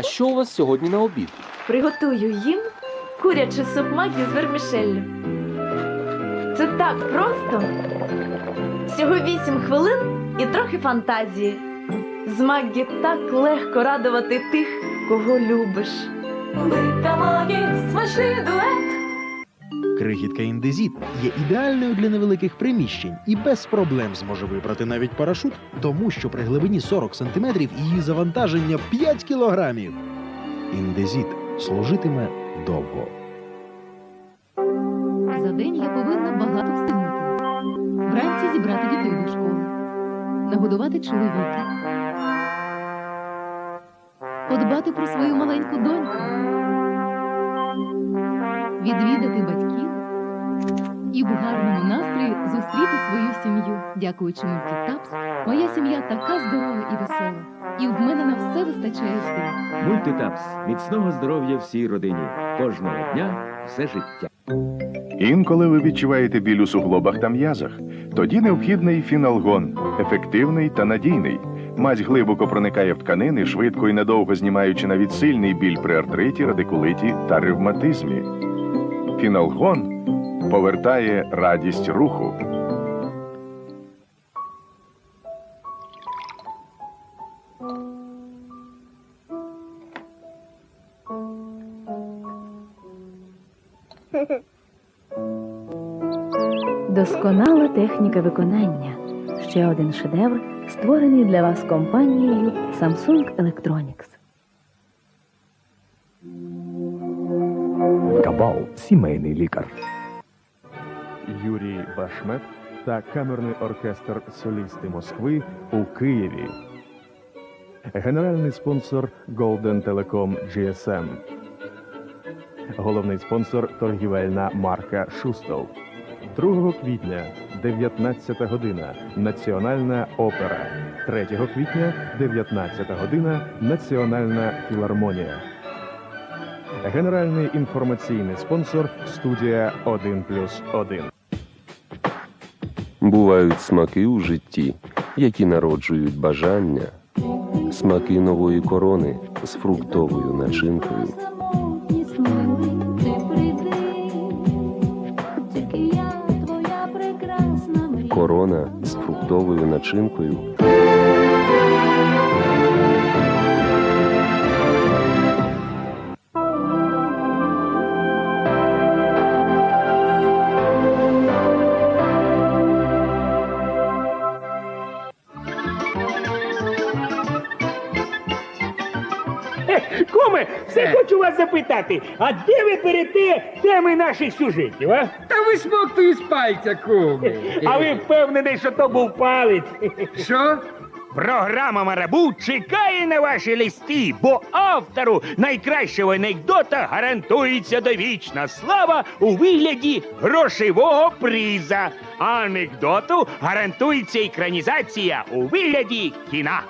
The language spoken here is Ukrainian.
А що у вас сьогодні на обід? Приготую їм куряче суп із вермішеллю. Це так просто. Всього вісім хвилин і трохи фантазії. З Маггі так легко радувати тих, кого любиш. Велика Магі, смачний дует. Крихітка індезіт є ідеальною для невеликих приміщень і без проблем зможе вибрати навіть парашут, тому що при глибині 40 см її завантаження 5 кілограмів. Індезіт служитиме довго. За день я повинна багато встигнути. Вранці зібрати дітей до школи, нагодувати чоловіка, подбати про свою маленьку доньку, відвідати батьків і в гарному настрої зустріти свою сім'ю. Дякуючи мультитапс, моя сім'я така здорова і весела, і в мене на все вистачає сил. Мультитапс. Міцного здоров'я всій родині. Кожного дня все життя. Інколи ви відчуваєте біль у суглобах та м'язах. Тоді необхідний фіналгон, ефективний та надійний. Мазь глибоко проникає в тканини, швидко і надовго знімаючи навіть сильний біль при артриті, радикулиті та ревматизмі. Фіналгон повертає радість руху. Досконала техніка виконання. Ще один шедевр, створений для вас компанією Samsung Electronics. Кабал сімейний лікар. Юрій Башмет та камерний оркестр Солісти Москви у Києві. Генеральний спонсор Golden Telecom GSM. Головний спонсор торгівельна марка Шустов. 2 квітня, 19 година. Національна опера. 3 квітня, 19 година. Національна філармонія. Генеральний інформаційний спонсор студія 1 плюс 1. Бувають смаки у житті, які народжують бажання, смаки нової корони з фруктовою начинкою. Корона з фруктовою начинкою. Куме, все хочу вас запитати, а де ви берете теми наших сюжетів, а? Та висмоктую з пальця, куми. А ви впевнений, що то був палець? Що? Програма Марабу чекає на ваші листи, бо автору найкращого анекдота гарантується довічна слава у вигляді грошового приза. А анекдоту гарантується екранізація у вигляді кіна.